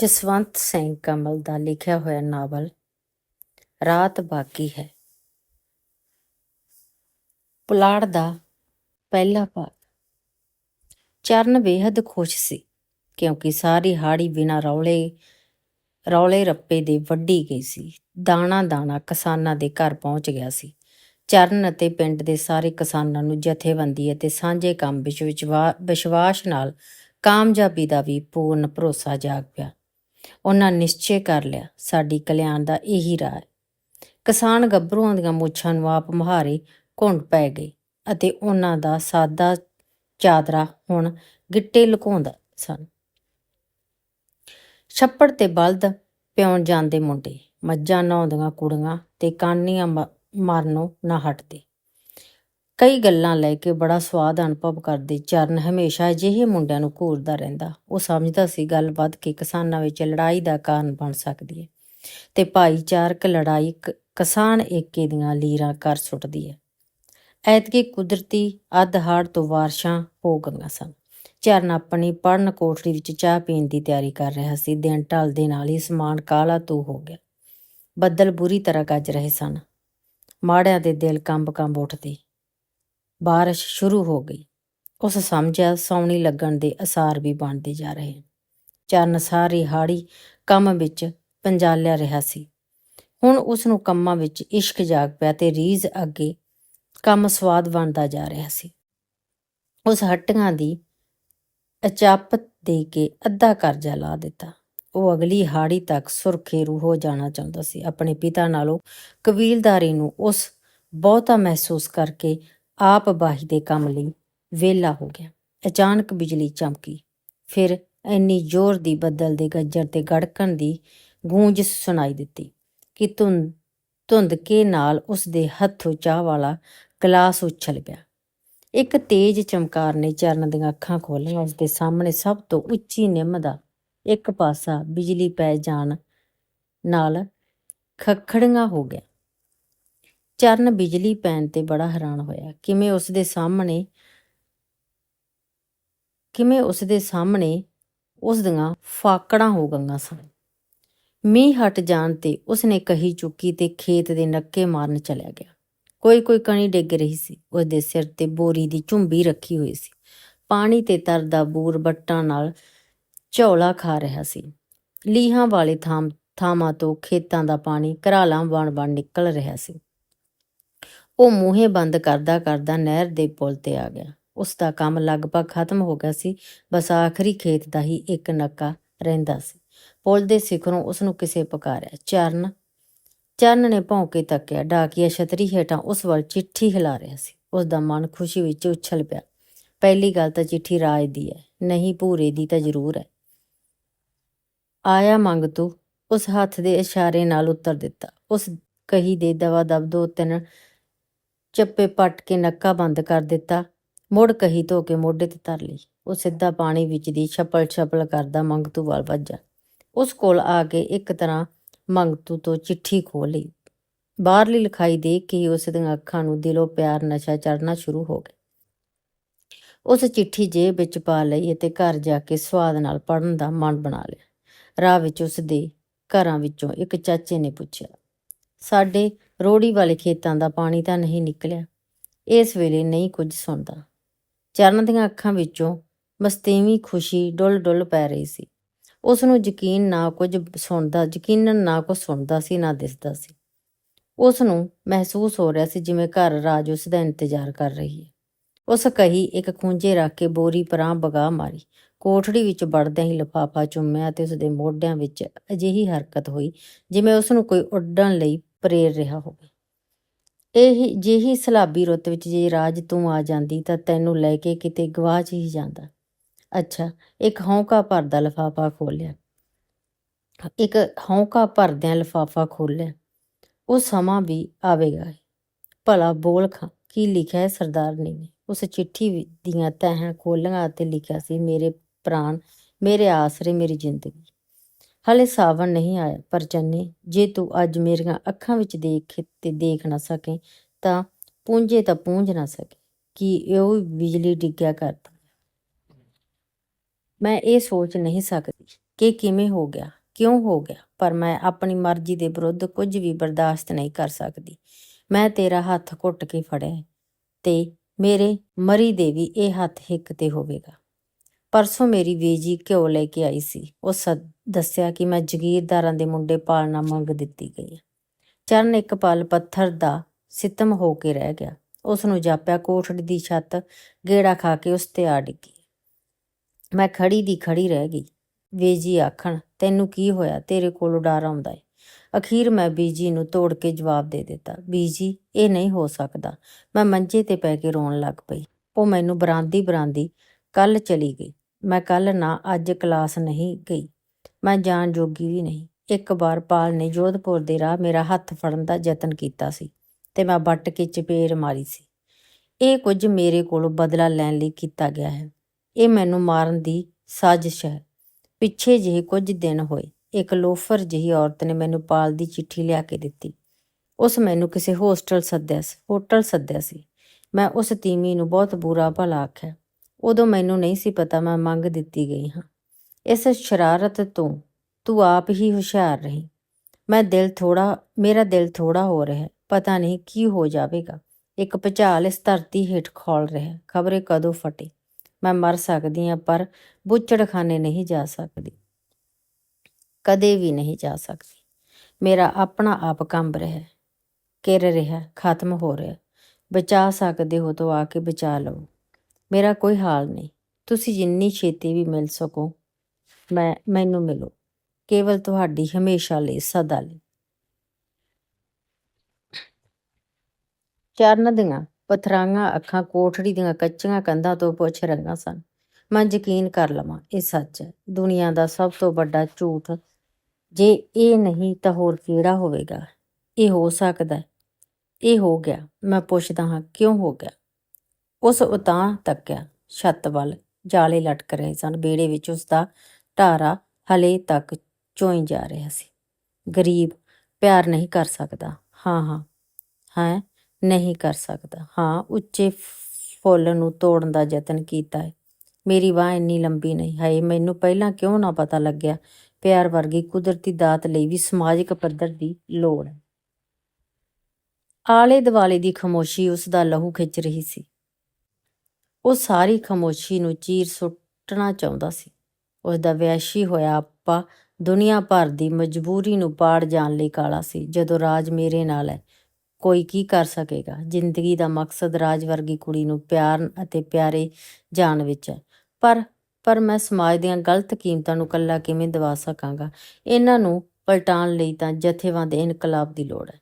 ਜਸਵੰਤ ਸਿੰਘ ਕਮਲ ਦਾ ਲਿਖਿਆ ਹੋਇਆ ਨਾਵਲ ਰਾਤ ਬਾਕੀ ਹੈ। ਪੁਲਾੜ ਦਾ ਪਹਿਲਾ ਭਾਗ ਚਰਨ ਬੇਹੱਦ ਖੁਸ਼ ਸੀ ਕਿਉਂਕਿ ਸਾਰੀ ਹਾੜੀ ਬਿਨਾ ਰੌਲੇ ਰੌਲੇ ਰੱਪੇ ਦੇ ਵੱਢੀ ਗਈ ਸੀ। ਦਾਣਾ ਦਾਣਾ ਕਿਸਾਨਾਂ ਦੇ ਘਰ ਪਹੁੰਚ ਗਿਆ ਸੀ। ਚਰਨ ਅਤੇ ਪਿੰਡ ਦੇ ਸਾਰੇ ਕਿਸਾਨਾਂ ਨੂੰ ਜਥੇਬੰਦੀ ਅਤੇ ਸਾਂਝੇ ਕੰਮ ਵਿੱਚ ਵਿਸ਼ਵਾਸ ਨਾਲ ਕਾਮਯਾਬੀ ਦਾ ਵੀ ਪੂਰਨ ਭਰੋਸਾ ਜਾਗ ਪਿਆ। ਉਹਨਾਂ ਨਿਸ਼ਚੈ ਕਰ ਲਿਆ, ਸਾਡੀ ਕਲਿਆਣ ਦਾ ਇਹੀ ਰਾਹ ਹੈ। ਕਿਸਾਨ ਗੱਭਰੂਆਂ ਦੀਆਂ ਮੁੱਛਾਂ ਨੂੰ ਆਪ ਮੁਹਾਰੇ ਘੁੰਡ ਪੈ ਗਏ ਅਤੇ ਉਹਨਾਂ ਦਾ ਸਾਦਾ ਚਾਦਰਾ ਹੁਣ ਗਿੱਟੇ ਲੁਕਾਉਂਦਾ ਸਨ। ਛੱਪੜ ਤੇ ਬਲਦ ਪਿਉਣ ਜਾਂਦੇ ਮੁੰਡੇ, ਮੱਝਾਂ ਨਹਾਉਂਦੀਆਂ ਕੁੜੀਆਂ ਤੇ ਕਾਨੀਆਂ ਮ- ਮਾਰਨੋਂ ਨਾ ਹਟਦੇ। ਕਈ ਗੱਲਾਂ ਲੈ ਕੇ ਬੜਾ ਸਵਾਦ ਅਨੁਭਵ ਕਰਦੇ, ਚਰਨ ਹਮੇਸ਼ਾ ਅਜਿਹੇ ਮੁੰਡਿਆਂ ਨੂੰ ਘੂਰਦਾ ਰਹਿੰਦਾ। ਉਹ ਸਮਝਦਾ ਸੀ ਗੱਲ ਵੱਧ ਕੇ ਕਿਸਾਨਾਂ ਵਿੱਚ ਲੜਾਈ ਦਾ ਕਾਰਨ ਬਣ ਸਕਦੀ ਹੈ ਤੇ ਭਾਈਚਾਰਕ ਲੜਾਈ ਕ- ਕਿਸਾਨ ਏਕੇ ਦੀਆਂ ਲੀਰਾਂ ਕਰ ਸੁੱਟਦੀ ਹੈ। ਐਤਕੀ ਕੁਦਰਤੀ ਅੱਧ ਹਾੜ ਤੋਂ ਵਾਰਸ਼ਾਂ ਹੋ ਗਈਆਂ ਸਨ। ਚਰਨ ਆਪਣੀ ਪੜਨ ਕੋਠੜੀ ਵਿੱਚ ਚਾਹ ਪੀਣ ਦੀ ਤਿਆਰੀ ਕਰ ਰਿਹਾ ਸੀ। ਦਿਨ ਢਲਦੇ ਨਾਲ ਹੀ ਸਮਾਨ ਕਾਲਾ ਤੂ ਹੋ ਗਿਆ। ਬੱਦਲ ਬੁਰੀ ਤਰ੍ਹਾਂ ਗੱਜ ਰਹੇ ਸਨ। ਮਾੜਿਆਂ ਦੇ ਦਿਲ ਕੰਬ ਕੰਬ ਉੱਠਦੇ। ਬਾਰਿਸ਼ ਸ਼ੁਰੂ ਹੋ ਗਈ। ਉਸ ਸਮਝਿਆ ਸੌਣੀ ਲੱਗਣ ਦੇ ਅਸਾਰ ਵੀ ਬਣਦੇ ਜਾ ਰਹੇ ਚਰਨ ਸਾਰੀ ਹਾੜੀ ਕੰਮ ਵਿੱਚ ਪੰਜਾਲਿਆ ਰਿਹਾ ਸੀ। ਹੁਣ ਉਸ ਨੂੰ ਕੰਮਾਂ ਵਿੱਚ ਇਸ਼ਕ ਜਾਗ ਪਿਆ ਤੇ ਰੀਝ ਅੱਗੇ ਕੰਮ ਸਵਾਦ ਬਣਦਾ ਜਾ ਰਿਹਾ ਸੀ। ਉਸ ਹੱਟੀਆਂ ਦੀ ਅਚਾਪਤ ਦੇ ਕੇ ਅੱਧਾ ਕਰਜ਼ਾ ਲਾ ਦਿੱਤਾ। ਉਹ ਅਗਲੀ ਹਾੜੀ ਤੱਕ ਸੁਰਖੇਰੂ ਹੋ ਜਾਣਾ ਚਾਹੁੰਦਾ ਸੀ। ਆਪਣੇ ਪਿਤਾ ਨਾਲੋਂ ਕਬੀਲਦਾਰੀ ਨੂੰ ਉਸ ਬਹੁਤਾ ਮਹਿਸੂਸ ਕਰਕੇ ਆਪ ਬਾਹੀ ਦੇ ਕੰਮ ਲਈ ਵਿਹਲਾ ਹੋ ਗਿਆ। ਅਚਾਨਕ ਬਿਜਲੀ ਚਮਕੀ। ਫਿਰ ਇੰਨੀ ਜ਼ੋਰ ਦੀ ਬੱਦਲ ਦੇ ਗੱਜਰ ਤੇ ਗੜਕਣ ਦੀ ਗੂੰਜ ਸੁਣਾਈ ਦਿੱਤੀ ਕਿ ਧੁੰਦ ਧੁੰਦ ਕੇ ਨਾਲ ਉਸ ਦੇ ਹੱਥੋਂ ਚਾਹ ਵਾਲਾ ਗਲਾਸ ਉਛਲ ਪਿਆ। ਇੱਕ ਤੇਜ਼ ਚਮਕਾਰ ਨੇ ਚਰਨ ਦੀਆਂ ਅੱਖਾਂ ਖੋਲ੍ਹੀਆਂ। ਉਸ ਦੇ ਸਾਹਮਣੇ ਸਭ ਤੋਂ ਉੱਚੀ ਨਿੰਮ ਦਾ ਇੱਕ ਪਾਸਾ ਬਿਜਲੀ ਪੈ ਜਾਣ ਨਾਲ ਖਖੜੀਆਂ ਹੋ ਗਿਆ। ਚਰਨ ਬਿਜਲੀ ਪੈਣ ਤੇ ਬੜਾ ਹੈਰਾਨ ਹੋਇਆ। ਕਿਵੇਂ ਉਸ ਦੇ ਸਾਹਮਣੇ, ਕਿਵੇਂ ਉਸ ਦੇ ਸਾਹਮਣੇ ਉਸ ਦੀਆਂ ਫਾਕੜਾਂ ਹੋ ਗਈਆਂ ਸਨ। ਮੀਂਹ ਹਟ ਜਾਣ ਤੇ ਉਸਨੇ ਕਹੀ ਚੁੱਕੀ ਤੇ ਖੇਤ ਦੇ ਨੱਕੇ ਮਾਰਨ ਚਲਿਆ ਗਿਆ। ਕੋਈ ਕੋਈ ਕਣੀ ਡਿੱਗ ਰਹੀ ਸੀ। ਉਸ ਦੇ ਸਿਰ ਤੇ ਬੋਰੀ ਦੀ ਝੁੰਬੀ ਰੱਖੀ ਹੋਈ ਸੀ। ਪਾਣੀ ਤੇ ਤਰਦਾ ਬੂਰ ਬੱਟਾਂ ਨਾਲ ਝੋਲਾ ਖਾ ਰਿਹਾ ਸੀ। ਲੀਹਾਂ ਵਾਲੇ ਥਾਂ, ਥਾਵਾਂ ਤੋਂ ਖੇਤਾਂ ਦਾ ਪਾਣੀ ਘਰਾਲਾਂ ਬਣ ਬਣ ਨਿਕਲ ਰਿਹਾ ਸੀ। ਉਹ ਮੂੰਹੇ ਬੰਦ ਕਰਦਾ ਕਰਦਾ ਨਹਿਰ ਦੇ ਪੁਲ ਤੇ ਆ ਗਿਆ। ਉਸ ਦਾ ਕੰਮ ਲਗਭਗ ਖਤਮ ਹੋ ਗਿਆ ਸੀ। ਬਸ ਆਖਰੀ ਖੇਤ ਦਾ ਹੀ ਇੱਕ ਨੱਕਾ ਰਹਿੰਦਾ ਸੀ। ਪੁਲ ਦੇ ਸਿਖਰੋਂ ਉਸ ਨੂੰ ਕਿਸੇ ਪੁਕਾਰਿਆ। ਚਰਨ ਚਰਨ ਨੇ ਭੌਂਕੇ ਤੱਕਿਆ। ਡਾਕੀਆ ਛਤਰੀ ਹੇਠਾਂ ਉਸ ਵੱਲ ਚਿੱਠੀ ਹਿਲਾ ਰਿਹਾ ਸੀ। ਉਸ ਦਾ ਮਨ ਖੁਸ਼ੀ ਵਿੱਚ ਉਛਲ ਪਿਆ। ਪਹਿਲੀ ਗੱਲ ਤਾਂ ਚਿੱਠੀ ਰਾਜ ਦੀ ਹੈ। ਨਹੀਂ, ਭੂਰੇ ਦੀ ਤਾਂ ਜ਼ਰੂਰ ਹੈ। ਆਇਆ ਮੰਗ ਤੂੰ। ਉਸ ਹੱਥ ਦੇ ਇਸ਼ਾਰੇ ਨਾਲ ਉੱਤਰ ਦਿੱਤਾ। ਉਸ ਕਹੀ ਦੇ ਦਵਾ ਦਬ ਦੋ ਤਿੰਨ ਚੱਪੇ ਪੱਟ ਕੇ ਨੱਕਾ ਬੰਦ ਕਰ ਦਿੱਤਾ। ਮੁੜ ਕਹੀ ਧੋ ਕੇ ਮੋਢੇ ਤੇ ਧਰ ਲਈ। ਉਹ ਸਿੱਧਾ ਪਾਣੀ ਵਿੱਚ ਦੀ ਛਪਲ ਛਪਲ ਕਰਦਾ ਮੰਗਤੂ ਵੱਲ ਵੱਜਾ। ਉਸ ਕੋਲ ਆ ਕੇ ਇੱਕ ਤਰ੍ਹਾਂ ਮੰਗਤੂ ਤੋਂ ਚਿੱਠੀ ਖੋਹ ਲਈ। ਬਾਹਰਲੀ ਲਿਖਾਈ ਦੇਖ ਕੇ ਹੀ ਉਸ ਦੀਆਂ ਅੱਖਾਂ ਨੂੰ ਦਿਲੋਂ ਪਿਆਰ ਨਸ਼ਾ ਚੜਨਾ ਸ਼ੁਰੂ ਹੋ ਗਿਆ ਉਸ ਚਿੱਠੀ ਜੇਬ ਵਿੱਚ ਪਾ ਲਈ ਅਤੇ ਘਰ ਜਾ ਕੇ ਸਵਾਦ ਨਾਲ ਪੜਨ ਦਾ ਮਨ ਬਣਾ ਲਿਆ। ਰਾਹ ਵਿੱਚ ਉਸ ਦੇ ਘਰਾਂ ਵਿੱਚੋਂ ਇੱਕ ਚਾਚੇ ਨੇ ਪੁੱਛਿਆ, ਸਾਡੇ ਰੋੜੀ ਵਾਲੇ ਖੇਤਾਂ ਦਾ ਪਾਣੀ ਤਾਂ ਨਹੀਂ ਨਿਕਲਿਆ। ਇਸ ਵੇਲੇ ਨਹੀਂ ਕੁਝ ਸੁਣਦਾ। ਚਰਨ ਦੀਆਂ ਅੱਖਾਂ ਵਿੱਚੋਂ ਮਸਤੇਵੀ ਖੁਸ਼ੀ ਡੁੱਲ ਡੁੱਲ ਪੈ ਰਹੀ ਸੀ। ਉਸ ਨੂੰ ਯਕੀਨ ਨਾ ਕੁਝ ਸੁਣਦਾ ਯਕੀਨਨ ਨਾ ਕੁਝ ਸੁਣਦਾ ਸੀ, ਨਾ ਦਿਸਦਾ ਸੀ। ਉਸ ਨੂੰ ਮਹਿਸੂਸ ਹੋ ਰਿਹਾ ਸੀ ਜਿਵੇਂ ਘਰ ਰਾਜ ਉਸ ਦਾ ਇੰਤਜ਼ਾਰ ਕਰ ਰਹੀ ਹੈ। ਉਸ ਕਹੀ ਇੱਕ ਖੂੰਜੇ ਰੱਖ ਕੇ ਬੋਰੀ ਪਰਾਂ ਬਗਾ ਮਾਰੀ। ਕੋਠੜੀ ਵਿੱਚ ਵੜਦਿਆਂ ਹੀ ਲਿਫਾਫਾ ਚੁੰਮਿਆ ਤੇ ਉਸ ਦੇ ਮੋਢਿਆਂ ਵਿੱਚ ਅਜਿਹੀ ਹਰਕਤ ਹੋਈ ਜਿਵੇਂ ਉਸ ਨੂੰ ਕੋਈ ਉੱਡਣ ਲਈ ਪ੍ਰੇਰ ਰਿਹਾ ਹੋਵੇ। ਇਹ ਜਿਹੀ ਸਲਾਬੀ ਰੁੱਤ ਵਿੱਚ ਜੇ ਰਾਜ ਤੂੰ ਆ ਜਾਂਦੀ ਤਾਂ ਤੈਨੂੰ ਲੈ ਕੇ ਕਿਤੇ ਗਵਾਚ ਹੀ ਜਾਂਦਾ। ਅੱਛਾ, ਇੱਕ ਹੌਂਕਾ ਭਰਦਾ ਲਿਫਾਫਾ ਖੋਲਿਆ ਇੱਕ ਹੌਂਕਾ ਭਰਦਿਆਂ ਲਿਫਾਫਾ ਖੋਲਿਆ ਉਹ ਸਮਾਂ ਵੀ ਆਵੇਗਾ ਭਲਾ ਬੋਲ ਖਾਂ, ਕੀ ਲਿਖਿਆ ਹੈ ਸਰਦਾਰਨੀ ਨੇ? ਉਸ ਚਿੱਠੀ ਦੀਆਂ ਤਹਿਾਂ ਖੋਲੀਆਂ ਅਤੇ ਲਿਖਿਆ ਸੀ, ਮੇਰੇ ਪ੍ਰਾਣ, ਮੇਰੇ ਆਸਰੇ ਮੇਰੀ ਜ਼ਿੰਦਗੀ। ਹਲੇ ਸਾਵਣ ਨਹੀਂ ਆਇਆ, ਪਰ ਚੰਨੇ ਜੇ ਤੂੰ ਅੱਜ ਮੇਰੀਆਂ ਅੱਖਾਂ ਵਿੱਚ ਦੇਖ ਤੇ ਦੇਖ ਨਾ ਸਕੇ, ਤਾਂ ਪੂੰਝੇ ਤਾਂ ਪੂੰਝ ਨਾ ਸਕੇ, ਕਿ ਉਹ ਬਿਜਲੀ ਡਿੱਗਿਆ ਕਰਦਾ। ਮੈਂ ਇਹ ਸੋਚ ਨਹੀਂ ਸਕਦੀ ਕਿ ਕਿਵੇਂ ਹੋ ਗਿਆ, ਕਿਉਂ ਹੋ ਗਿਆ, ਪਰ ਮੈਂ ਆਪਣੀ ਮਰਜ਼ੀ ਦੇ ਵਿਰੁੱਧ ਕੁਝ ਵੀ ਬਰਦਾਸ਼ਤ ਨਹੀਂ ਕਰ ਸਕਦੀ। ਮੈਂ ਤੇਰਾ ਹੱਥ ਘੁੱਟ ਕੇ ਫੜਿਆ ਤੇ ਮੇਰੇ ਮਰੀ ਦੇ ਵੀ ਇਹ ਹੱਥ ਹਿੱਕ ਤੇ ਹੋਵੇਗਾ। ਪਰਸੋਂ ਮੇਰੀ ਵੇਜੀ ਘਿਓ ਲੈ ਕੇ ਆਈ ਸੀ, ਉਹ ਸਦ- ਦੱਸਿਆ ਕਿ ਮੈਂ ਜ਼ਗੀਰਦਾਰਾਂ ਦੇ ਮੁੰਡੇ ਪਾਲਣਾ ਮੰਗ ਦਿੱਤੀ ਗਈ ਚਰਨ ਇੱਕ ਪਲ ਪੱਥਰ ਦਾ ਸਿਤਮ ਹੋ ਕੇ ਰਹਿ ਗਿਆ। ਉਸ ਨੂੰ ਜਾਪਿਆ, ਕੋਠੜੀ ਦੀ ਛੱਤ ਗੇੜਾ ਖਾ ਕੇ ਉਸ ਤੇ ਆ ਡਿੱਗੀ। ਮੈਂ ਖੜੀ ਦੀ ਖੜੀ ਰਹਿ ਗਈ। ਬੀਜੀ ਆਖਣ, ਤੈਨੂੰ ਕੀ ਹੋਇਆ? ਤੇਰੇ ਕੋਲੋਂ ਡਰ ਆਉਂਦਾ ਏ। ਅਖੀਰ ਮੈਂ ਬੀਜੀ ਨੂੰ ਤੋੜ ਕੇ ਜਵਾਬ ਦੇ ਦਿੱਤਾ, ਬੀਜੀ, ਇਹ ਨਹੀਂ ਹੋ ਸਕਦਾ। ਮੈਂ ਮੰਜੇ ਤੇ ਪੈ ਕੇ ਰੋਣ ਲੱਗ ਪਈ। ਉਹ ਮੈਨੂੰ ਬਰਾਂਦੀ ਬਰਾਂਦੀ ਕੱਲ ਚਲੀ ਗਈ। ਮੈਂ ਕੱਲ ਨਾ, ਅੱਜ ਕਲਾਸ ਨਹੀਂ ਗਈ। ਮੈਂ ਜਾਣ ਜੋਗੀ ਵੀ ਨਹੀਂ। ਇੱਕ ਵਾਰ ਪਾਲ ਨੇ ਜੋਧਪੁਰ ਦੇ ਰਾਹ ਮੇਰਾ ਹੱਥ ਫੜਨ ਦਾ ਯਤਨ ਕੀਤਾ ਸੀ ਤੇ ਮੈਂ ਵੱਟ ਕੇ ਚਪੇੜ ਮਾਰੀ ਸੀ। ਇਹ ਕੁਝ ਮੇਰੇ ਕੋਲੋਂ ਬਦਲਾ ਲੈਣ ਲਈ ਕੀਤਾ ਗਿਆ ਹੈ। ਇਹ ਮੈਨੂੰ ਮਾਰਨ ਦੀ ਸਾਜ਼ਿਸ਼ ਹੈ। ਪਿੱਛੇ ਜਿਹੇ ਕੁਝ ਦਿਨ ਹੋਏ, ਇੱਕ ਲੋਫਰ ਜਿਹੀ ਔਰਤ ਨੇ ਮੈਨੂੰ ਪਾਲ ਦੀ ਚਿੱਠੀ ਲਿਆ ਕੇ ਦਿੱਤੀ। ਉਸ ਮੈਨੂੰ ਕਿਸੇ ਹੋਸਟਲ ਸੱਦਿਆ ਸੀ, ਹੋਟਲ ਸੱਦਿਆ ਸੀ। ਮੈਂ ਉਸ ਤੀਮੀ ਨੂੰ ਬਹੁਤ ਬੁਰਾ ਭਲਾ ਆਖਿਆ। ਉਦੋਂ ਮੈਨੂੰ ਨਹੀਂ ਸੀ ਪਤਾ ਮੈਂ ਮੰਗ ਦਿੱਤੀ ਗਈ ਹਾਂ। ਇਸ ਸ਼ਰਾਰਤ ਤੋਂ ਤੂੰ ਆਪ ਹੀ ਹੁਸ਼ਿਆਰ ਰਹੀ। ਮੈਂ ਦਿਲ ਥੋੜਾ ਮੇਰਾ ਦਿਲ ਥੋੜਾ ਹੋ ਰਿਹਾ, ਪਤਾ ਨਹੀਂ ਕੀ ਹੋ ਜਾਵੇਗਾ। ਇੱਕ ਭੁਚਾਲ ਇਸ ਧਰਤੀ ਹੇਠ ਖੋਲ ਰਿਹਾ, ਖਬਰੇ ਕਦੋਂ ਫਟੇ। ਮੈਂ ਮਰ ਸਕਦੀ ਹਾਂ, ਪਰ ਬੁੱਚੜਖਾਨੇ ਨਹੀਂ ਜਾ ਸਕਦੀ। ਕਦੇ ਵੀ ਨਹੀਂ ਜਾ ਸਕਦੀ। ਮੇਰਾ ਆਪਣਾ ਆਪ ਕੰਬ ਰਿਹਾ ਕਿਰ ਰਿਹਾ, ਖਤਮ ਹੋ ਰਿਹਾ। ਬਚਾ ਸਕਦੇ ਹੋ ਤਾਂ ਆ ਕੇ ਬਚਾ ਲਓ ਮੇਰਾ ਕੋਈ ਹਾਲ ਨਹੀਂ। ਤੁਸੀਂ ਜਿੰਨੀ ਛੇਤੀ ਵੀ ਮਿਲ ਸਕੋ ਮੈਂ, ਮੈਨੂੰ ਮਿਲੋ। ਕੇਵਲ ਤੁਹਾਡੀ ਹਮੇਸ਼ਾ ਲਈ, ਸਦਾ ਲਈ। ਚਰਨ ਦੀਆਂ ਪਥਰਾਈਆਂ ਅੱਖਾਂ ਕੋਠੜੀ ਦੀਆਂ ਕੱਚੀਆਂ ਕੰਧਾਂ ਤੋਂ ਪੁੱਛ ਰਹੀਆਂ ਸਨ। ਮੈਂ ਯਕੀਨ ਕਰ ਲਵਾਂ, ਇਹ ਸੱਚ ਹੈ, ਦੁਨੀਆ ਦਾ ਸਭ ਤੋਂ ਵੱਡਾ ਝੂਠ। ਜੇ ਇਹ ਨਹੀਂ ਤਾਂ ਹੋਰ ਕਿਹੜਾ ਹੋਵੇਗਾ? ਇਹ ਹੋ ਸਕਦਾ ਇਹ ਹੋ ਗਿਆ। ਮੈਂ ਪੁੱਛਦਾ ਹਾਂ, ਕਿਉਂ ਹੋ ਗਿਆ? ਉਸ ਉਤਾਂ ਤੱਕਿਆ ਛੱਤ ਵੱਲ ਜਾਲੇ ਲਟਕ ਰਹੇ ਸਨ। ਬੇੜੇ ਵਿੱਚ ਉਸ ਦਾ ਢਾਰਾ ਹਲੇ ਤੱਕ ਚੋਈ ਜਾ ਰਿਹਾ ਸੀ। ਗਰੀਬ, ਪਿਆਰ ਨਹੀਂ ਕਰ ਸਕਦਾ। ਹਾਂ ਹਾਂ। ਹੈ? ਨਹੀਂ ਕਰ ਸਕਦਾ। ਹਾਂ, ਉੱਚੇ ਫੁੱਲ ਨੂੰ ਤੋੜਨ ਦਾ ਯਤਨ ਕੀਤਾ ਹੈ। ਮੇਰੀ ਬਾਹ ਇੰਨੀ ਲੰਬੀ ਨਹੀਂ ਹੈ ਮੈਨੂੰ ਪਹਿਲਾਂ ਕਿਉਂ ਨਾ ਪਤਾ ਲੱਗਿਆ? ਪਿਆਰ ਵਰਗੀ ਕੁਦਰਤੀ ਦਾਤ ਲਈ ਵੀ ਸਮਾਜਿਕ ਪੱਧਰ ਦੀ ਲੋੜ ਹੈ। ਆਲੇ ਦੁਆਲੇ ਦੀ ਖਾਮੋਸ਼ੀ ਉਸ ਦਾ ਲਹੂ ਖਿੱਚ ਰਹੀ ਸੀ। ਉਹ ਸਾਰੀ ਖਾਮੋਸ਼ੀ ਨੂੰ ਚੀਰ ਸੁੱਟਣਾ ਚਾਹੁੰਦਾ ਸੀ। ਉਸ ਦਾ ਵਿਆਸ਼ੀ ਹੋਇਆ ਆਪਾ ਦੁਨੀਆ ਭਰ ਦੀ ਮਜਬੂਰੀ ਨੂੰ ਪਾੜ ਜਾਣ ਲਈ ਕਾਲਾ ਸੀ। ਜਦੋਂ ਰਾਜ ਮੇਰੇ ਨਾਲ ਹੈ, ਕੋਈ ਕੀ ਕਰ ਸਕੇਗਾ? ਜ਼ਿੰਦਗੀ ਦਾ ਮਕਸਦ ਰਾਜ ਵਰਗੀ ਕੁੜੀ ਨੂੰ ਪਿਆਰ ਅਤੇ ਪਿਆਰੇ ਜਾਣ ਵਿੱਚ ਹੈ। ਪਰ ਪਰ ਮੈਂ ਸਮਾਜ ਦੀਆਂ ਗਲਤ ਕੀਮਤਾਂ ਨੂੰ ਕੱਲਾ ਕਿਵੇਂ ਦਵਾ ਸਕਾਂਗਾ? ਇਹਨਾਂ ਨੂੰ ਪਲਟਾਉਣ ਲਈ ਤਾਂ ਜਥੇਬੰਦ ਇਨਕਲਾਬ ਦੀ ਲੋੜ ਹੈ।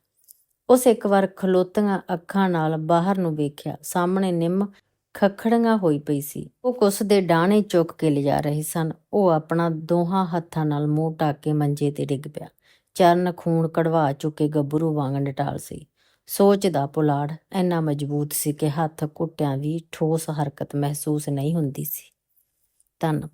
ਉਸ ਇੱਕ ਵਾਰ ਖਲੋਤੀਆਂ ਅੱਖਾਂ ਨਾਲ ਬਾਹਰ ਨੂੰ ਵੇਖਿਆ। ਸਾਹਮਣੇ ਨਿੰਮ ਖਖੜੀਆਂ ਹੋਈ ਪਈ ਸੀ। ਉਹ ਕੁਸ ਦੇ ਡਾਣੇ ਚੁੱਕ ਕੇ ਲਿਜਾ ਰਹੇ ਸਨ। ਉਹ ਆਪਣਾ ਦੋਹਾਂ ਹੱਥਾਂ ਨਾਲ ਮੂੰਹ ਢੱਕ ਕੇ ਮੰਜੇ ਤੇ ਡਿੱਗ ਪਿਆ। ਚਰਨ ਖੂਨ ਕਢਵਾ ਚੁੱਕੇ ਗੱਭਰੂ ਵਾਂਗ ਨਿਟਾਲ ਸੀ। ਸੋਚ ਦਾ ਪੁਲਾੜ ਇੰਨਾ ਮਜ਼ਬੂਤ ਸੀ ਕਿ ਹੱਥ ਘੁੱਟਿਆਂ ਵੀ ਠੋਸ ਹਰਕਤ ਮਹਿਸੂਸ ਨਹੀਂ ਹੁੰਦੀ ਸੀ। ਧੰਨਵਾਦ